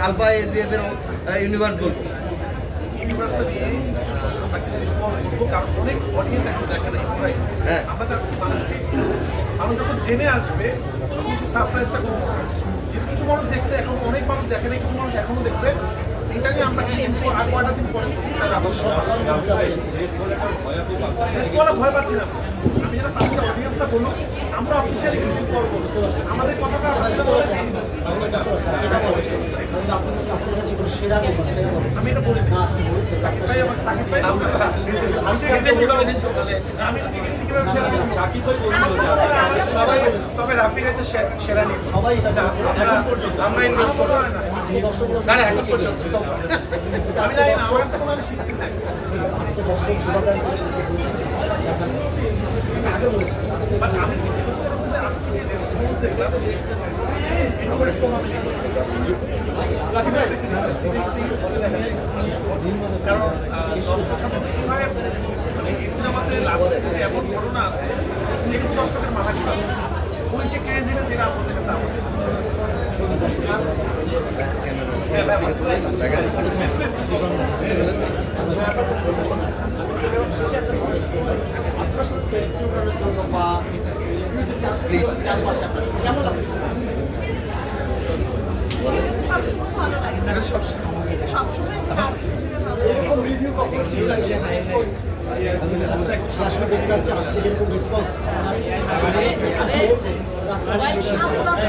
Alpha SBF এর universe বলব ইউনিভার্সটা আমরা কিছু বলব হ্যাঁ। আমরা যখন জেনে আসবে তখন সারপ্রাইজটা করব যেহেতু কিছু মানুষ দেখছে এখন অনেক মানুষ দেখে কিছু মানুষ এখনও দেখবে। কিন্তু ভয় পাচ্ছি না। আমি যেটা পাচ্ছি অডিয়েন্সটা বলুক আমরা অফিসিয়ালি কিছু করব? আমাদের কথাটা। আমি এটা বলি না, বলেছেন, সাকিব ভাই আমাকে সাকিব ভাই? সবাই তবে হচ্ছে সেরা নিয়ে সবাই এটা বলছে। আমরা আমরা ইনভেস্ট করব না। না না এখন পর্যন্ত। আমি জানি না আমার কাছে কোনো আমি শিখতে চাই। আগে বাট আমি আজকে রেসপন্স দেখলাম। কারণ দর্শক সামনে মানে এই সিনেমাতে লাস্টে এমন ঘটনা আছে যে কোনো দর্শকের মাথা খারাপ ওই যে ক্রেজিনেস যেটা আপনাদের কাছে আমাদের হ্যাঁ, ব্যাপার। ভালো লাগে সবসময় ভালো আসলে দেখতে যাচ্ছে আজকে যেরকম রেসপন্স হয়েছে আজকে অনেক বেশি সবার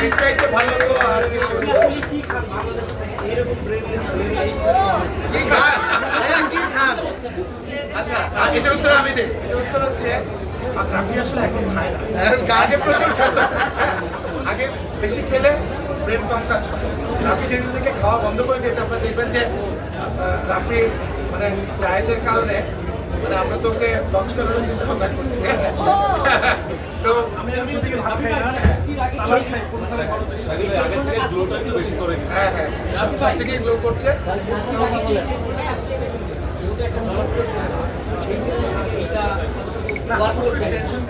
এর চাইতে ভালো তো আর কিছু কি খান? কি খান? আচ্ছা এটার উত্তর আমি এটার উত্তর হচ্ছে রাফি আসলে এখন খায় না? আগে প্রচুর খেত আগে বেশি খেলে ব্রেন কম কাজ করে। রাফি যেদিন থেকে খাওয়া বন্ধ করে দিয়েছে আপনারা দেখবেন যে রাফি মানে ডায়েটের কারণে মানে আমরা তো ওকে লঞ্চ করানোর চিন্তা ভাবনা করছি। তো আমি আমি ওদিকে ভাত খাই না। কোন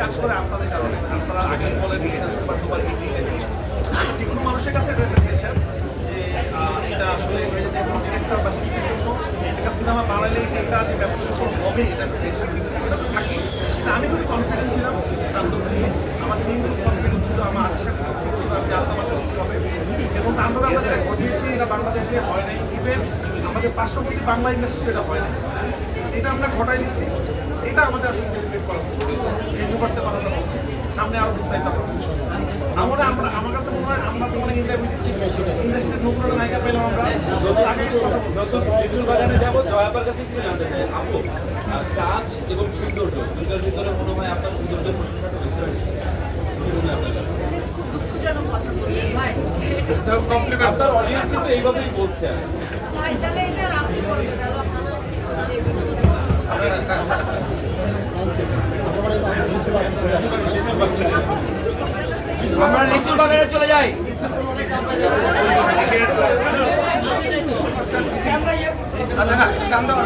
কাজ করে আপনাদের কারণে আপনারা আগে হিট যে কোনো মানুষের কাছে এটা যে এটা আসলে ডিরেক্টর বা জন্য একটা সিনেমা এটা যে ব্যবসা হবে এটা একটা থাকে আমি খুবই কনফিডেন্ট ছিলাম আমার খুব কনফিডেন্ট ছিল আমার ছিল আমি জানতাম হবে। এবং আমরা যেটা ঘটিয়েছি এটা বাংলাদেশে হয় নাই। ইভেন আমাদের পার্শ্ববর্তী বাংলা ইন্ডাস্ট্রিতে এটা হয় না এটা আমরা ঘটাই দিচ্ছি। এটা আমাদের আসলে সেলিব্রেট করা এই দুপার্সের কথাটা বলছি। সামনে আরও বিস্তারিত আমরা আমরা আমার কাছে মনে হয় আমরা তো অনেক ইন্টারভিউ দিচ্ছি ইন্ডাস্ট্রিতে নতুন একটা নায়িকা পেলাম আমরা। আগে। নতুন লিচুর বাগানে যাব জয়াপার কাছে একটু জানতে চাই। আপু কাজ এবং সৌন্দর্য দুটার ভিতরে মনে হয় আপনার সৌন্দর্যের প্রশংসাটা বেশি হয় দুঃখজনক কথা বলি ভাই আপনার অডিয়েন্স কিন্তু এইভাবেই বলছে ভাই তাহলে এটা রাখি করবে তাহলে আমরা লিচুর বাগানে চলে যাই আচ্ছা না দাও।